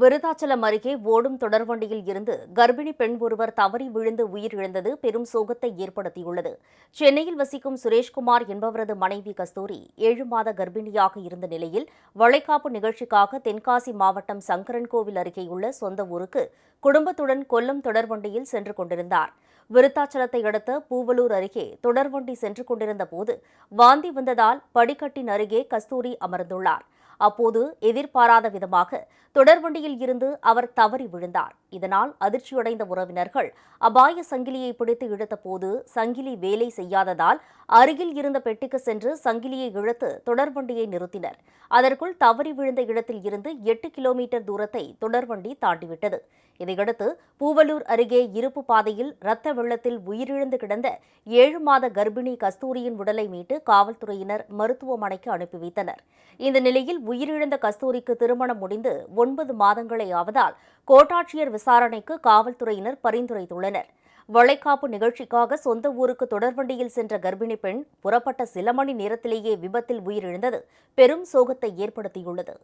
விருதாச்சலம் அருகே ஓடும் தொடர்வண்டியில் இருந்து கர்ப்பிணி பெண் ஒருவர் தவறி விழுந்து உயிரிழந்தது பெரும் சோகத்தை ஏற்படுத்தியுள்ளது. சென்னையில் வசிக்கும் சுரேஷ்குமார் என்பவரது மனைவி கஸ்தூரி ஏழு மாத கர்ப்பிணியாக இருந்த நிலையில் வளைகாப்பு நிகழ்ச்சிக்காக தென்காசி மாவட்டம் சங்கரன்கோவில் அருகேயுள்ள சொந்த ஊருக்கு குடும்பத்துடன் கொல்லம் தொடர்வண்டியில் சென்று கொண்டிருந்தார். விருத்தாச்சலத்தை அடுத்த பூவலூர் அருகே தொடர்வண்டி சென்று கொண்டிருந்த போது வாந்தி வந்ததால் படிக்கட்டின் அருகே கஸ்தூரி அமர்ந்துள்ளார். அப்போது எதிர்பாராத விதமாக தொடர்வண்டியில் இருந்து அவர் தவறி விழுந்தார். இதனால் அதிர்ச்சியடைந்த உறவினர்கள் அபாய சங்கிலியை பிடித்து இழுத்தபோது சங்கிலி வேலை செய்யாததால் அருகில் இருந்த பெட்டிக்கு சென்று சங்கிலியை இழுத்து தொடர்வண்டியை நிறுத்தினர். அதற்குள் தவறி விழுந்த இடத்தில் இருந்து எட்டு கிலோமீட்டர் தூரத்தை தொடர்வண்டி தாண்டிவிட்டது. இதையடுத்து பூவலூர் அருகே இருப்பு பாதையில் ரத்த வெள்ளத்தில் உயிரிழந்து கிடந்த ஏழு மாத கர்ப்பிணி கஸ்தூரியின் உடலை மீட்டு காவல்துறையினர் மருத்துவமனைக்கு அனுப்பி வைத்தனர். இந்த நிலையில் உயிரிழந்த கஸ்தூரிக்கு திருமணம் முடிந்து ஒன்பது மாதங்களே ஆவதால் கோட்டாட்சியர் விசாரணைக்கு காவல்துறையினர் பரிந்துரைத்துள்ளனர். வளைக்காப்பு நிகழ்ச்சிக்காக சொந்த ஊருக்கு தொடர்வண்டியில் சென்ற கர்ப்பிணி பெண் புறப்பட்ட சில மணி நேரத்திலேயே விபத்தில் உயிரிழந்தது. பெரும் சோகத்தை ஏற்படுத்தியுள்ளது.